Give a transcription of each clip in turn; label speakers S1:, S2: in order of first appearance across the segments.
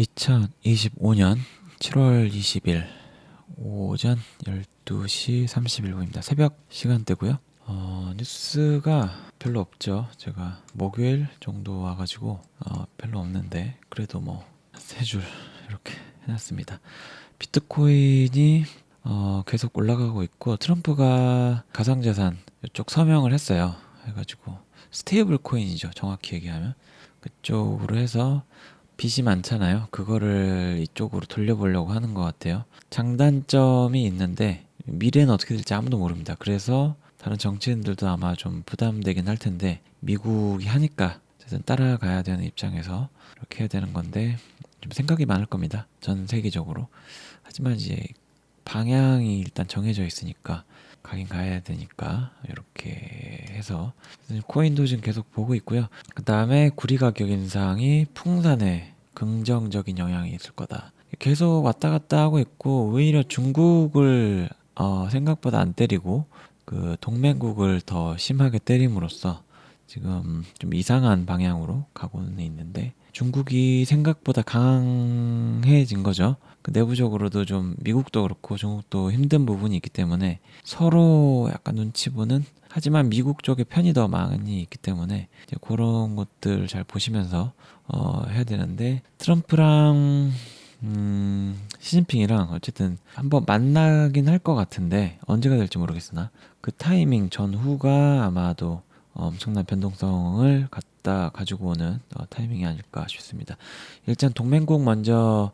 S1: 2025년 7월 20일 오전 12시 31분입니다. 새벽 시간대고요. 어, 뉴스가 별로 없죠. 제가 목요일 정도 와가지고 어, 별로 없는데 그래도 뭐 세 줄 이렇게 해놨습니다. 비트코인이 어, 계속 올라가고 있고 트럼프가 가상자산 이쪽 서명을 했어요. 해가지고 스테이블 코인이죠. 정확히 얘기하면 그쪽으로 해서 빚이 많잖아요. 그거를 이쪽으로 돌려보려고 하는 것 같아요. 장단점이 있는데 미래는 어떻게 될지 아무도 모릅니다. 그래서 다른 정치인들도 아마 좀 부담되긴 할 텐데 미국이 하니까 어쨌든 따라가야 되는 입장에서 이렇게 해야 되는 건데 좀 생각이 많을 겁니다. 전 세계적으로. 하지만 이제 방향이 일단 정해져 있으니까 가긴 가야 되니까 이렇게 해서 코인도 지금 계속 보고 있고요. 그 다음에 구리 가격 인상이 풍산에 긍정적인 영향이 있을 거다. 계속 왔다 갔다 하고 있고 오히려 중국을 어, 생각보다 안 때리고 그 동맹국을 더 심하게 때림으로써 지금 좀 이상한 방향으로 가고는 있는데 중국이 생각보다 강해진 거죠. 그 내부적으로도 좀 미국도 그렇고 중국도 힘든 부분이 있기 때문에 서로 약간 눈치 보는 하지만 미국 쪽에 편이 더 많이 있기 때문에 이제 그런 것들 잘 보시면서 어, 해야 되는데 트럼프랑 음, 시진핑이랑 어쨌든 한번 만나긴 할 것 같은데 언제가 될지 모르겠으나 그 타이밍 전후가 아마도 엄청난 변동성을 갖 다 가지고 오는 어, 타이밍이 아닐까 싶습니다. 일단 동맹국 먼저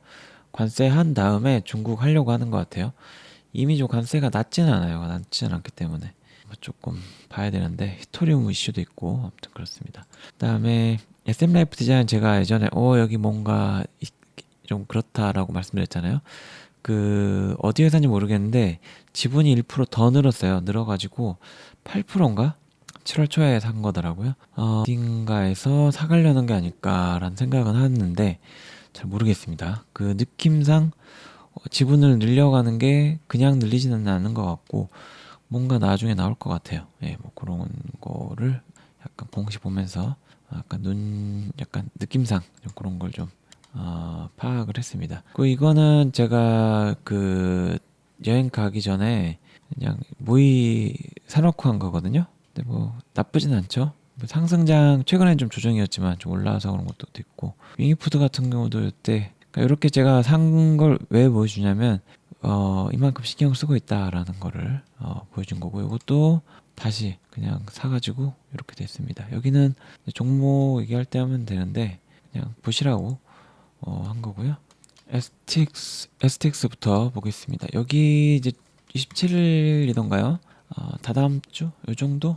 S1: 관세한 다음에 중국 하려고 하는 것 같아요. 이미 좀 관세가 낮지는 않아요. 낮지는 않기 때문에 조금 봐야 되는데 히토리움 이슈도 있고 아무튼 그렇습니다. 그다음에 SM 라이프 디자인 제가 예전에 어 여기 뭔가 좀 그렇다라고 말씀드렸잖아요. 그 어디 회사인지 모르겠는데 지분이 1%더 늘었어요. 늘어가지고 8%인가 7월 초에 산 거더라고요. 어, 어딘가에서 사가려는 게 아닐까라는 생각은 하는데 잘 모르겠습니다. 그 느낌상 어, 지분을 늘려가는 게 그냥 늘리지는 않는 것 같고 뭔가 나중에 나올 것 같아요. 예, 뭐 그런 거를 약간 공시 보면서 약간 눈, 약간 느낌상 좀 그런 걸좀 어, 파악을 했습니다. 그 이거는 제가 그 여행 가기 전에 그냥 모의 사놓고 한 거거든요. 근데 뭐 나쁘진 않죠. 뭐 상승장 최근엔 좀 조정이었지만 좀 올라와서 그런 것도 있고 윙이푸드 같은 경우도 이때 그러니까 이렇게 제가 산 걸 왜 보여주냐면 어 이만큼 신경 쓰고 있다라는 거를 어, 보여준 거고 이것도 다시 그냥 사가지고 이렇게 됐습니다. 여기는 종목 얘기할 때 하면 되는데 그냥 보시라고 어, 한 거고요. STX, STX부터 보겠습니다. 여기 이제 27일이던가요? 어, 다다음 주? 요 정도?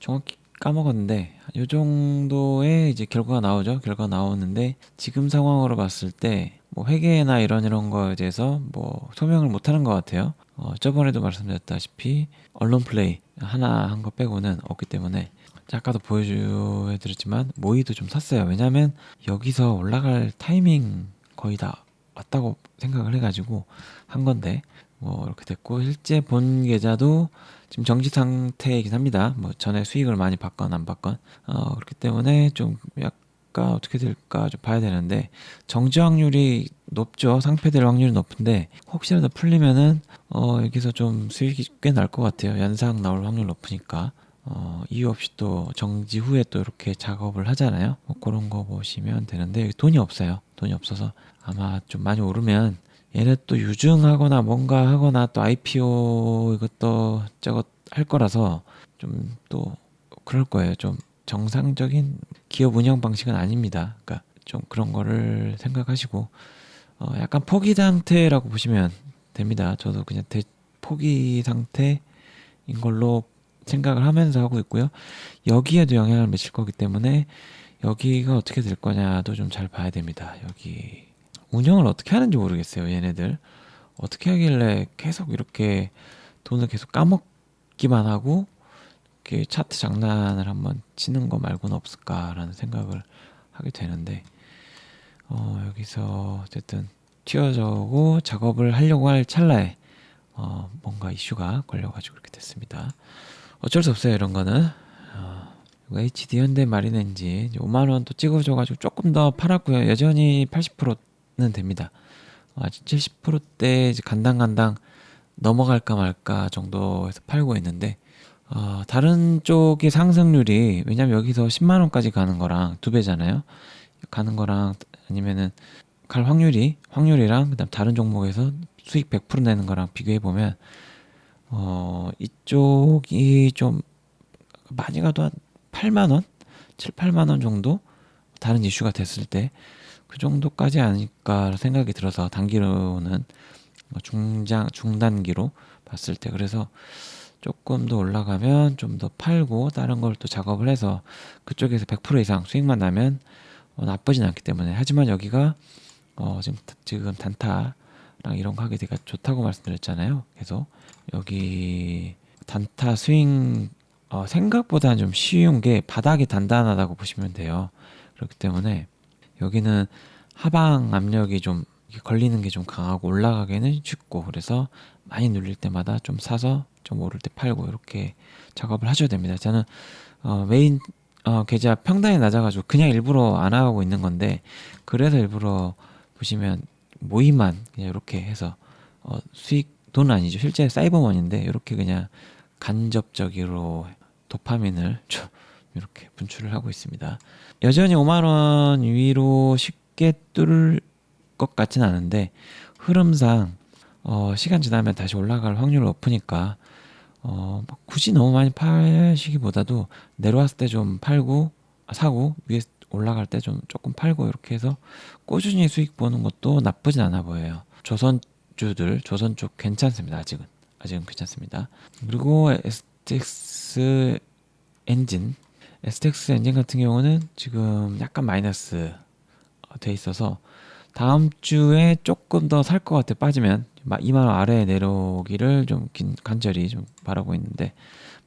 S1: 정확히 까먹었는데 요 정도의 이제 결과가 나오죠. 결과가 나오는데 지금 상황으로 봤을 때 뭐 회계나 이런 이런 거에 대해서 뭐 소명을 못 하는 것 같아요. 어, 저번에도 말씀드렸다시피 언론 플레이 하나 한 거 빼고는 없기 때문에 아까도 보여드렸지만 모이도 좀 샀어요. 왜냐하면 여기서 올라갈 타이밍 거의 다 왔다고 생각을 해가지고 한 건데 뭐 이렇게 됐고 실제 본 계좌도 지금 정지 상태이긴 합니다. 뭐 전에 수익을 많이 받건 안 받건 어 그렇기 때문에 좀 약간 어떻게 될까 좀 봐야 되는데 정지 확률이 높죠. 상패될 확률이 높은데 혹시라도 풀리면은 어 여기서 좀 수익이 꽤 날 것 같아요. 연상 나올 확률 높으니까. 어, 이유 없이 또 정지 후에 또 이렇게 작업을 하잖아요. 뭐 그런 거 보시면 되는데 돈이 없어요. 돈이 없어서 아마 좀 많이 오르면 얘네 또 유증하거나 뭔가 하거나 또 IPO 이것도 저것 할 거라서 좀 또 그럴 거예요. 좀 정상적인 기업 운영 방식은 아닙니다. 그러니까 좀 그런 거를 생각하시고 어 약간 포기 상태라고 보시면 됩니다. 저도 그냥 대, 포기 상태인 걸로 생각을 하면서 하고 있고요. 여기에도 영향을 미칠 거기 때문에 여기가 어떻게 될 거냐도 좀 잘 봐야 됩니다. 여기 운영을 어떻게 하는지 모르겠어요. 얘네들 어떻게 하길래 계속 이렇게 돈을 계속 까먹기만 하고 이렇게 차트 장난을 한번 치는 거 말고는 없을까라는 생각을 하게 되는데 어, 여기서 어쨌든 튀어져고 작업을 하려고 할 찰나에 어, 뭔가 이슈가 걸려가지고 그렇게 됐습니다. 어쩔 수 없어요 이런 거는 어, HD 현대 마리넨지 5만 원 또 찍어줘가지고 조금 더 팔았고요. 여전히 80% 됩니다. 아직 70%대 이제 간당간당 넘어갈까 말까 정도에서 팔고 있는데 어, 다른 쪽의 상승률이 왜냐면 여기서 10만 원까지 가는 거랑 두 배잖아요. 가는 거랑 아니면은 갈 확률이 확률이랑 그다음 다른 종목에서 수익 100% 내는 거랑 비교해 보면 어 이쪽이 좀 많이 가도 한 8만 원, 7, 8만 원 정도 다른 이슈가 됐을 때 그 정도까지 아닐까 생각이 들어서 단기로는 뭐 중장 중단기로 봤을 때 그래서 조금 더 올라가면 좀 더 팔고 다른 걸 또 작업을 해서 그쪽에서 100% 이상 수익만 나면 어, 나쁘진 않기 때문에 하지만 여기가 어, 지금 지금 단타랑 이런 거 하기 되게 좋다고 말씀드렸잖아요. 계속 여기 단타 스윙 어, 생각보다 좀 쉬운 게 바닥이 단단하다고 보시면 돼요. 그렇기 때문에 여기는 하방 압력이 좀 걸리는 게 좀 강하고 올라가기는 쉽고 그래서 많이 눌릴 때마다 좀 사서 좀 오를 때 팔고 이렇게 작업을 하셔야 됩니다. 저는 어, 메인 어, 계좌 평단이 낮아가지고 그냥 일부러 안 하고 있는 건데 그래서 일부러 보시면 모의만 그냥 이렇게 해서 어, 수익 돈 아니죠 실제 사이버머니인데 이렇게 그냥 간접적으로 도파민을 좀 이렇게 분출을 하고 있습니다. 여전히 5만 원 위로 쉽게 뚫을 것 같지는 않은데 흐름상 어, 시간 지나면 다시 올라갈 확률이 높으니까 어, 막 굳이 너무 많이 파시기보다도 내려왔을 때 좀 팔고 사고 위에 올라갈 때 좀 조금 팔고 이렇게 해서 꾸준히 수익 보는 것도 나쁘진 않아 보여요. 조선주들 조선 쪽 괜찮습니다. 아직은 아직은 괜찮습니다. 그리고 STX 엔진 STX 엔진 같은 경우는 지금 약간 마이너스 돼 있어서 다음 주에 조금 더 살 것 같아 빠지면 2만 원 아래에 내려오기를 좀 긴, 간절히 좀 바라고 있는데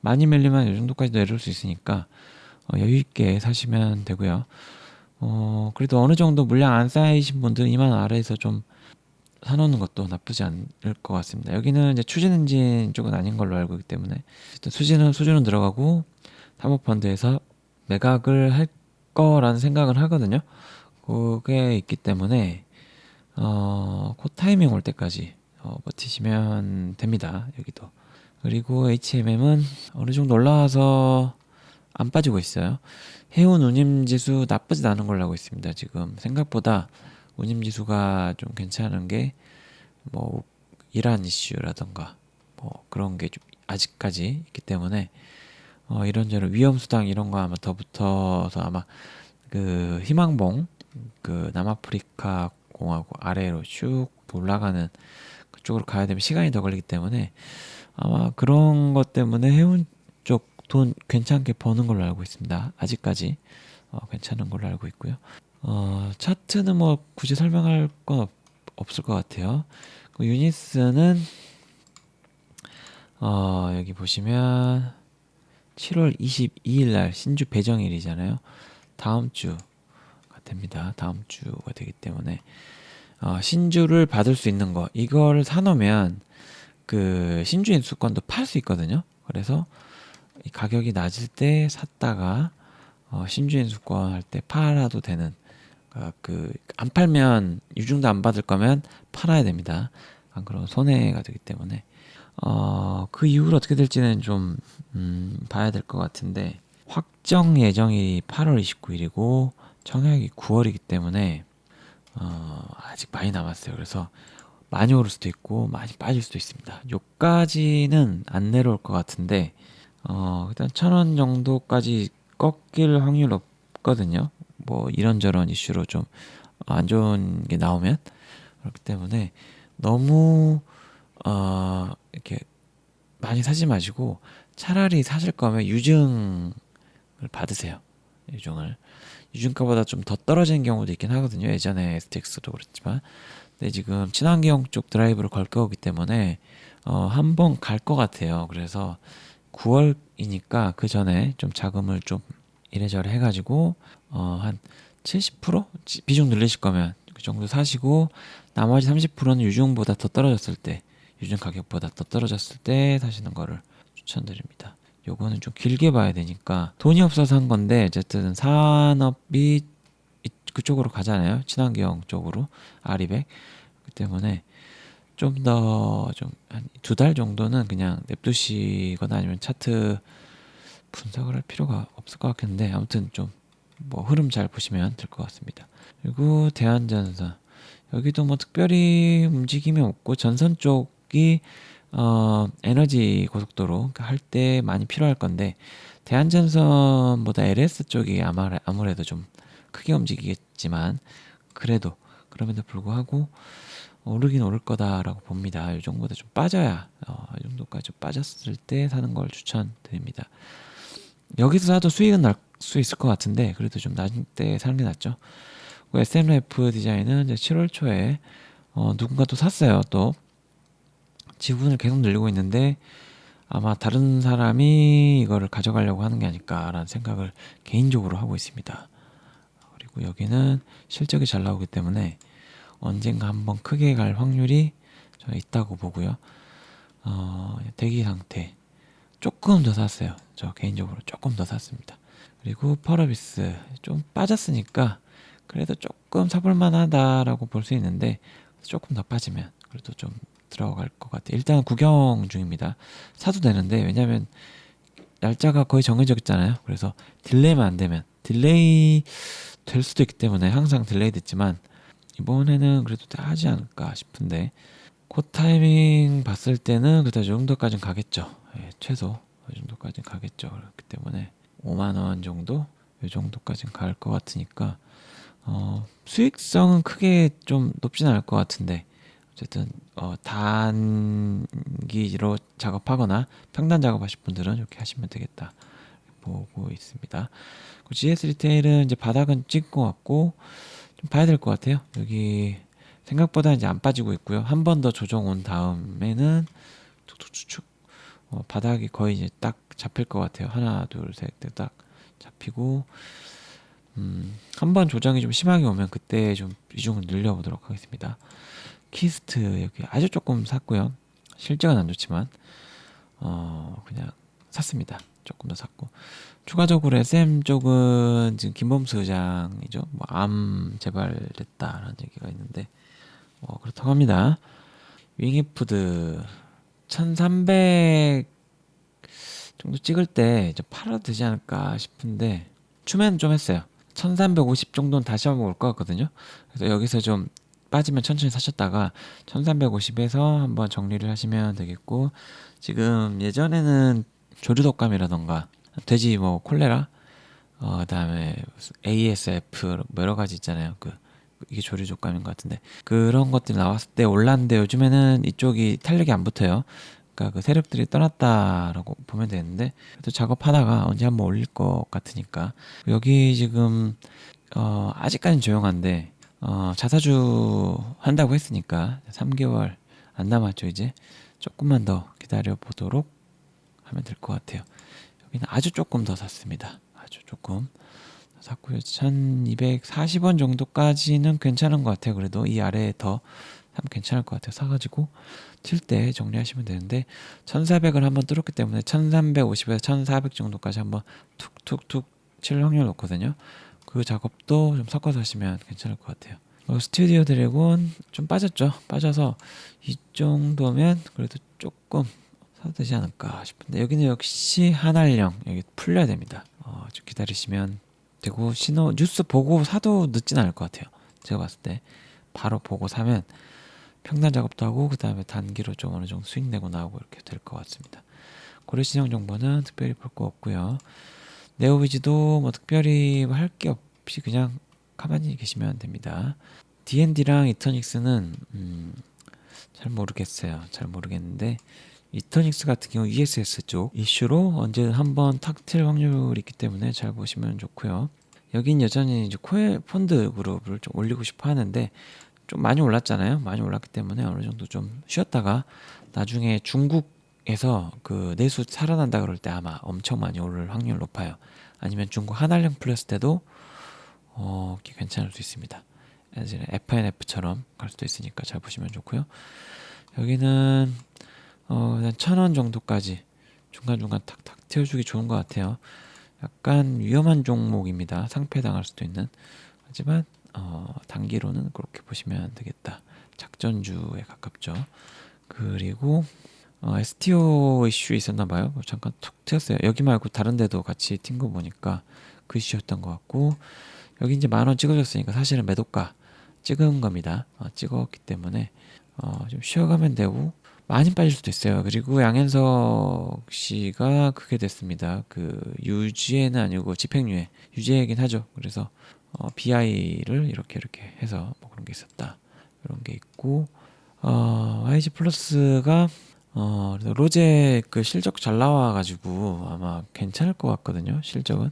S1: 많이 밀리면 이 정도까지 내려올 수 있으니까 어, 여유 있게 사시면 되고요. 어, 그래도 어느 정도 물량 안 쌓이신 분들은 2만 원 아래에서 좀 사놓는 것도 나쁘지 않을 것 같습니다. 여기는 이제 추진 엔진 쪽은 아닌 걸로 알고 있기 때문에 수지는 수주는 들어가고 사모펀드에서 매각을 할 거라는 생각을 하거든요. 그게 있기 때문에 어, 그 타이밍 올 때까지 어, 버티시면 됩니다. 여기도. 그리고 HMM은 어느 정도 올라와서 안 빠지고 있어요. 해운 운임 지수 나쁘지 않은 걸로 알고 있습니다. 지금 생각보다 운임 지수가 좀 괜찮은 게 뭐 이란 이슈라던가 뭐 그런 게 좀 아직까지 있기 때문에 어 이런저런 위험 수당 이런 거 아마 더 붙어서 아마 그 희망봉 그 남아프리카 공화국 아래로 쭉 올라가는 그쪽으로 가야 되면 시간이 더 걸리기 때문에 아마 그런 것 때문에 해운 쪽 돈 괜찮게 버는 걸로 알고 있습니다. 아직까지 어, 괜찮은 걸로 알고 있고요. 어, 차트는 뭐 굳이 설명할 건 없, 없을 것 같아요. 그 유니스는 어, 여기 보시면 7월 22일 날 신주 배정일이잖아요. 다음 주가 됩니다. 다음 주가 되기 때문에 어, 신주를 받을 수 있는 거 이걸 사놓으면 그 신주 인수권도 팔 수 있거든요. 그래서 이 가격이 낮을 때 샀다가 어, 신주 인수권 할 때 팔아도 되는 어, 그안 팔면 유증도 안 받을 거면 팔아야 됩니다. 안 그러면 손해가 되기 때문에 어, 그 이후로 어떻게 될지는 좀 음, 봐야 될 것 같은데 확정 예정이 8월 29일이고 청약이 9월이기 때문에 어, 아직 많이 남았어요. 그래서 많이 오를 수도 있고 많이 빠질 수도 있습니다. 요까지는 안 내려올 것 같은데 어, 일단 천 원 정도까지 꺾일 확률 없거든요. 뭐 이런저런 이슈로 좀 안 좋은 게 나오면 그렇기 때문에 너무 어, 이렇게 많이 사지 마시고 차라리 사실 거면 유증을 받으세요. 유증을 유증가보다 좀 더 떨어지는 경우도 있긴 하거든요. 예전에 STX도 그렇지만. 근데 지금 친환경 쪽 드라이브를 걸 거기 때문에 어, 한 번 갈 것 같아요. 그래서 9월이니까 그 전에 좀 자금을 좀 이래저래 해가지고 어, 한 70% 비중 늘리실 거면 그 정도 사시고 나머지 30%는 유증보다 더 떨어졌을 때 유증 가격보다 더 떨어졌을 때 사시는 거를 추천드립니다. 요거는 좀 길게 봐야 되니까 돈이 없어서 한 건데 어쨌든 산업이 그쪽으로 가잖아요. 친환경 쪽으로 아리백. 그 때문에 좀 더 좀 한 두 달 정도는 그냥 냅두시거나 아니면 차트 분석을 할 필요가 없을 것 같겠는데 아무튼 좀 뭐 흐름 잘 보시면 될 것 같습니다. 그리고 대한전선 여기도 뭐 특별히 움직임이 없고 전선 쪽 이 어 에너지 고속도로 그러니까 할때 많이 필요할 건데 대한전선보다 LS 쪽이 아마 아무래도 좀 크게 움직이겠지만 그래도 그럼에도 불구하고 오르긴 오를 거다라고 봅니다. 이 정도보다 좀 빠져야 어, 이 정도까지 좀 빠졌을 때 사는 걸 추천드립니다. 여기서 사도 수익은 날 수 있을 것 같은데 그래도 좀 낮은 때 사는 게 낫죠. SMF 디자인은 이제 7월 초에 어, 누군가 또 샀어요. 또 지분을 계속 늘리고 있는데 아마 다른 사람이 이거를 가져가려고 하는 게 아닐까라는 생각을 개인적으로 하고 있습니다. 그리고 여기는 실적이 잘 나오기 때문에 언젠가 한번 크게 갈 확률이 저는 있다고 보고요. 어, 대기 상태 조금 더 샀어요. 저 개인적으로 조금 더 샀습니다. 그리고 펄어비스 좀 빠졌으니까 그래도 조금 사볼만 하다라고 볼 수 있는데 조금 더 빠지면 그래도 좀 들어갈 것 같아요. 일단 구경 중입니다. 사도 되는데 왜냐면 날짜가 거의 정해져 있잖아요. 그래서 딜레이만 안 되면 딜레이 될 수도 있기 때문에 항상 딜레이 됐지만 이번에는 그래도 다 하지 않을까 싶은데 그 타이밍 봤을 때는 그때 정도까지는 가겠죠. 예, 최소 이 정도까지는 가겠죠. 그렇기 때문에 5만 원 정도 이 정도까지는 갈 것 같으니까 어, 수익성은 크게 좀 높진 않을 것 같은데 어쨌든 어, 단기로 작업하거나 평단 작업하실 분들은 이렇게 하시면 되겠다 보고 있습니다. GS 리테일은 이제 바닥은 찍고 왔고 좀 봐야 될 것 같아요. 여기 생각보다 이제 안 빠지고 있고요. 한 번 더 조정 온 다음에는 툭툭툭툭 어, 바닥이 거의 이제 딱 잡힐 것 같아요. 하나, 둘, 셋, 딱 잡히고 음, 한 번 조정이 좀 심하게 오면 그때 좀 비중을 늘려보도록 하겠습니다. 키스트 여기 아주 조금 샀고요. 실적은 안 좋지만 어 그냥 샀습니다. 조금 더 샀고 추가적으로 SM 쪽은 지금 김범수 의장이죠. 뭐 암 재발됐다라는 얘기가 있는데 어 그렇다고 합니다. 윙이푸드 1300 정도 찍을 때 이제 팔아도 되지 않을까 싶은데 추면 좀 했어요. 1350 정도는 다시 한번 올 것 같거든요. 그래서 여기서 좀 빠지면 천천히 사셨다가 1350에서 한번 정리를 하시면 되겠고 지금 예전에는 조류독감이라던가 돼지 뭐 콜레라 어 그다음에 ASF 뭐 여러 가지 있잖아요. 그 이게 조류독감인 것 같은데 그런 것들이 나왔을 때 올랐는데 요즘에는 이쪽이 탄력이 안 붙어요. 그러니까 그 세력들이 떠났다라고 보면 되는데 또 작업하다가 언제 한번 올릴 것 같으니까 여기 지금 어 아직까지는 조용한데 어, 자사주 한다고 했으니까 3개월 안 남았죠 이제 조금만 더 기다려 보도록 하면 될 것 같아요. 여기는 아주 조금 더 샀습니다. 아주 조금 샀고요. 1240원 정도까지는 괜찮은 것 같아요. 그래도 이 아래에 더 하면 괜찮을 것 같아요. 사가지고 칠때 정리하시면 되는데 1400을 한번 뚫었기 때문에 1350에서 1400 정도까지 한번 툭툭툭 칠 확률 높거든요. 그 작업도 좀 섞어서 하시면 괜찮을 것 같아요. 어, 스튜디오 드래곤 좀 빠졌죠. 빠져서 이 정도면 그래도 조금 사도 되지 않을까 싶은데 여기는 역시 한알령 여기 풀려야 됩니다. 어, 좀 기다리시면 되고 신호 뉴스 보고 사도 늦진 않을 것 같아요. 제가 봤을 때 바로 보고 사면 평단 작업도 하고 그 다음에 단기로 좀 어느 정도 수익 내고 나오고 이렇게 될 것 같습니다. 고려신형 정보는 특별히 볼 거 없고요. 네오비지도 뭐 특별히 할 게 없 이 그냥 가만히 계시면 됩니다. D&D랑 이터닉스는 음, 잘 모르겠어요. 잘 모르겠는데 이터닉스 같은 경우 ESS 쪽 이슈로 언제 한번 탁틸 확률이 있기 때문에 잘 보시면 좋고요. 여긴 여전히 이제 코에 펀드 그룹을 좀 올리고 싶어 하는데 좀 많이 올랐잖아요. 많이 올랐기 때문에 어느 정도 좀 쉬었다가 나중에 중국에서 그 내수 살아난다 그럴 때 아마 엄청 많이 오를 확률 높아요. 아니면 중국 한알령 플러스 때도 어, 괜찮을 수 있습니다. FNF처럼 갈 수도 있으니까 잘 보시면 좋고요. 여기는 어, 천원 정도까지 중간중간 탁탁 튀어주기 좋은 것 같아요. 약간 위험한 종목입니다. 상패 당할 수도 있는. 하지만 어, 단기로는 그렇게 보시면 되겠다. 작전주에 가깝죠. 그리고 어, STO 이슈 있었나 봐요. 뭐 잠깐 툭 튀었어요. 여기 말고 다른 데도 같이 튄 거 보니까 그 이슈였던 것 같고 여기 이제 만 원 찍어줬으니까 사실은 매도가 찍은 겁니다. 어, 찍었기 때문에 어, 좀 쉬어가면 되고 많이 빠질 수도 있어요. 그리고 양현석 씨가 그게 됐습니다. 그 유지에는 아니고 집행유예 유지이긴 하죠. 그래서 어, BI를 이렇게 이렇게 해서 뭐 그런 게 있었다. 이런 게 있고 어, YG 플러스가 어, 로제 그 실적 잘 나와가지고 아마 괜찮을 것 같거든요. 실적은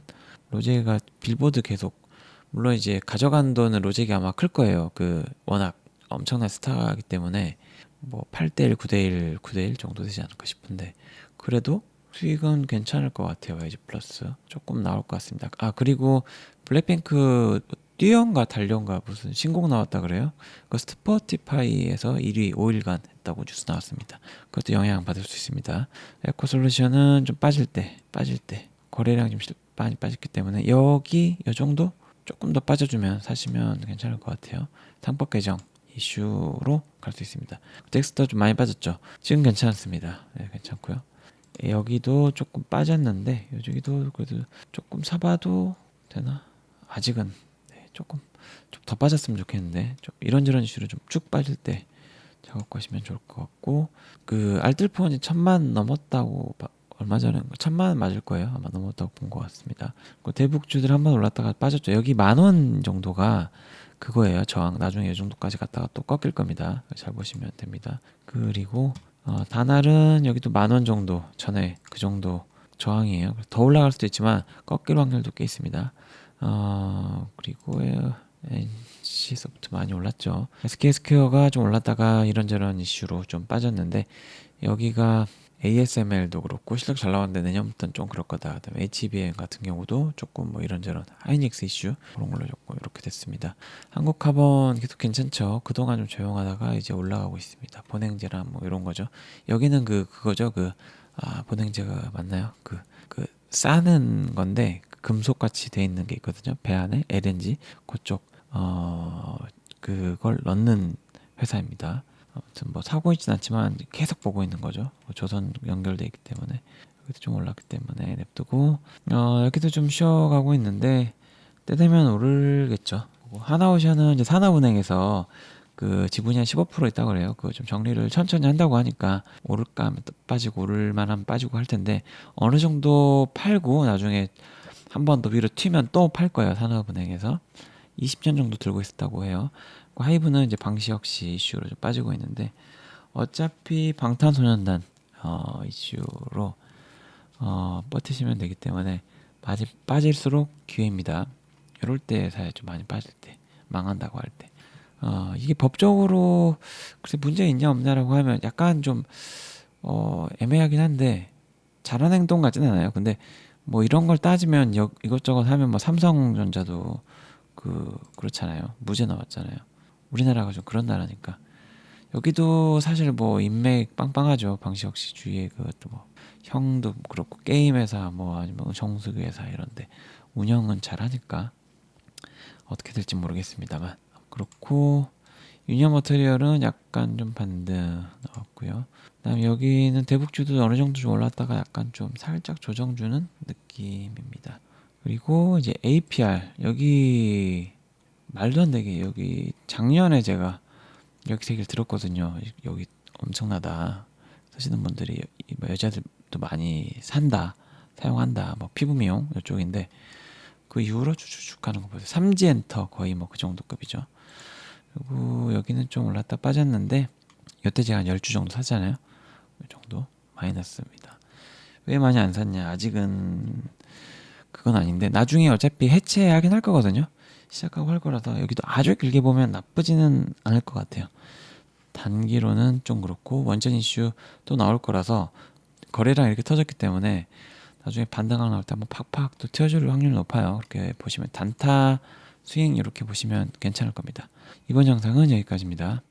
S1: 로제가 빌보드 계속 물론 이제 가져간 돈은 로제가 아마 클 거예요. 그 워낙 엄청난 스타이기 때문에 뭐 8대1, 9대1, 9대1 정도 되지 않을까 싶은데 그래도 수익은 괜찮을 것 같아요. YG 플러스 조금 나올 것 같습니다. 아 그리고 블랙핑크 뛰어인가 달려인가 무슨 신곡 나왔다 그래요? 그 스포티파이에서 1위 5일간 했다고 뉴스 나왔습니다. 그것도 영향 받을 수 있습니다. 에코솔루션은 좀 빠질 때 빠질 때 거래량 좀 실- 많이 빠졌기 때문에 여기 요 정도 조금 더 빠져주면 사시면 괜찮을 것 같아요. 상법 개정 이슈로 갈 수 있습니다. 텍스터 좀 많이 빠졌죠. 지금 괜찮습니다. 네, 괜찮고요. 예, 여기도 조금 빠졌는데 여기도 그래도 조금 사봐도 되나? 아직은 네, 조금 좀 더 빠졌으면 좋겠는데 좀 이런저런 이슈로 좀 쭉 빠질 때 작업하시면 좋을 것 같고 그 알뜰폰이 천만 넘었다고 봐- 얼마 전에 천만 원 맞을 거예요 아마 넘었다고 본 것 같습니다. 그 대북주들 한 번 올랐다가 빠졌죠. 여기 만 원 정도가 그거예요 저항 나중에 이 정도까지 갔다가 또 꺾일 겁니다. 잘 보시면 됩니다. 그리고 어, 다날은 여기도 만 원 정도 전에 그 정도 저항이에요. 더 올라갈 수도 있지만 꺾일 확률도 꽤 있습니다. 어, 그리고 NC 소프트 많이 올랐죠. SK 스퀘어가 좀 올랐다가 이런저런 이슈로 좀 빠졌는데 여기가 ASML도 그렇고 실적 잘 나왔는데 내년부터는 좀 그럴 거다. 그다음에 HBM 같은 경우도 조금 뭐 이런저런 하이닉스 이슈 그런 걸로 조금 이렇게 됐습니다. 한국 카본 계속 괜찮죠. 그동안 좀 조용하다가 이제 올라가고 있습니다. 보냉제랑 뭐 이런 거죠. 여기는 그 그거죠. 그 아, 보냉제가 맞나요? 그그 싸는 건데 금속 같이 돼 있는 게 있거든요. 배 안에 LNG 그쪽 어 그걸 넣는 회사입니다. 아무튼 뭐 사고 있진 않지만 계속 보고 있는 거죠. 뭐 조선 연결돼 있기 때문에 여기도 좀 올랐기 때문에 냅두고 어 여기도 좀 쉬어가고 있는데 때 되면 오르겠죠. 하나오션은 이제 산업은행에서 그 지분이 한 15% 있다고 그래요. 그거 좀 정리를 천천히 한다고 하니까 오를까 하면 또 빠지고 오를 만 하면 빠지고 할 텐데 어느 정도 팔고 나중에 한 번 더 위로 튀면 또 팔 거예요. 산업은행에서 20년 정도 들고 있었다고 해요. 그 하이브는 이제 방시 역시 이슈로 좀 빠지고 있는데 어차피 방탄소년단 어, 이슈로 어, 버티시면 되기 때문에 빠지, 빠질수록 기회입니다. 이럴 때 사야 좀 많이 빠질 때 망한다고 할 때. 어, 이게 법적으로 글쎄 문제 있냐 없냐라고 하면 약간 좀 어, 애매하긴 한데 잘한 행동 같지는 않아요. 근데 뭐 이런 걸 따지면 여, 이것저것 하면 뭐 삼성전자도 그 그렇잖아요. 무죄 나왔잖아요. 우리나라가 좀 그런 나라니까. 여기도 사실 뭐 인맥 빵빵하죠. 방시혁 씨 주위에 그것도 뭐 형도 그렇고 게임 회사 뭐 아니면 정수기 회사 이런데 운영은 잘하니까 어떻게 될지 모르겠습니다만 그렇고 유니언 머터리얼은 약간 좀 반등 나왔고요. 그다음 여기는 대북주도 어느 정도 좀 올랐다가 약간 좀 살짝 조정 주는 느낌입니다. 그리고 이제 APR 여기 말도 안 되게 여기 작년에 제가 여기 얘기를 들었거든요. 여기 엄청나다. 쓰시는 분들이 뭐 여자들도 많이 산다, 사용한다. 뭐 피부 미용 이쪽인데 그 이후로 쭉쭉쭉 가는 거 보세요. 삼지엔터 거의 뭐 그 정도 급이죠. 그리고 여기는 좀 올랐다 빠졌는데 여태 제가 한 10주 정도 샀잖아요. 이 정도 마이너스입니다. 왜 많이 안 샀냐? 아직은 그건 아닌데 나중에 어차피 해체하긴 할 거거든요. 시작하고 할 거라서 여기도 아주 길게 보면 나쁘지는 않을 것 같아요. 단기로는 좀 그렇고 원전 이슈 또 나올 거라서 거래량 이렇게 터졌기 때문에 나중에 반등각 나올 때 한번 팍팍 또 튀어줄 확률이 높아요. 그렇게 보시면 단타 스윙 이렇게 보시면 괜찮을 겁니다. 이번 영상은 여기까지입니다.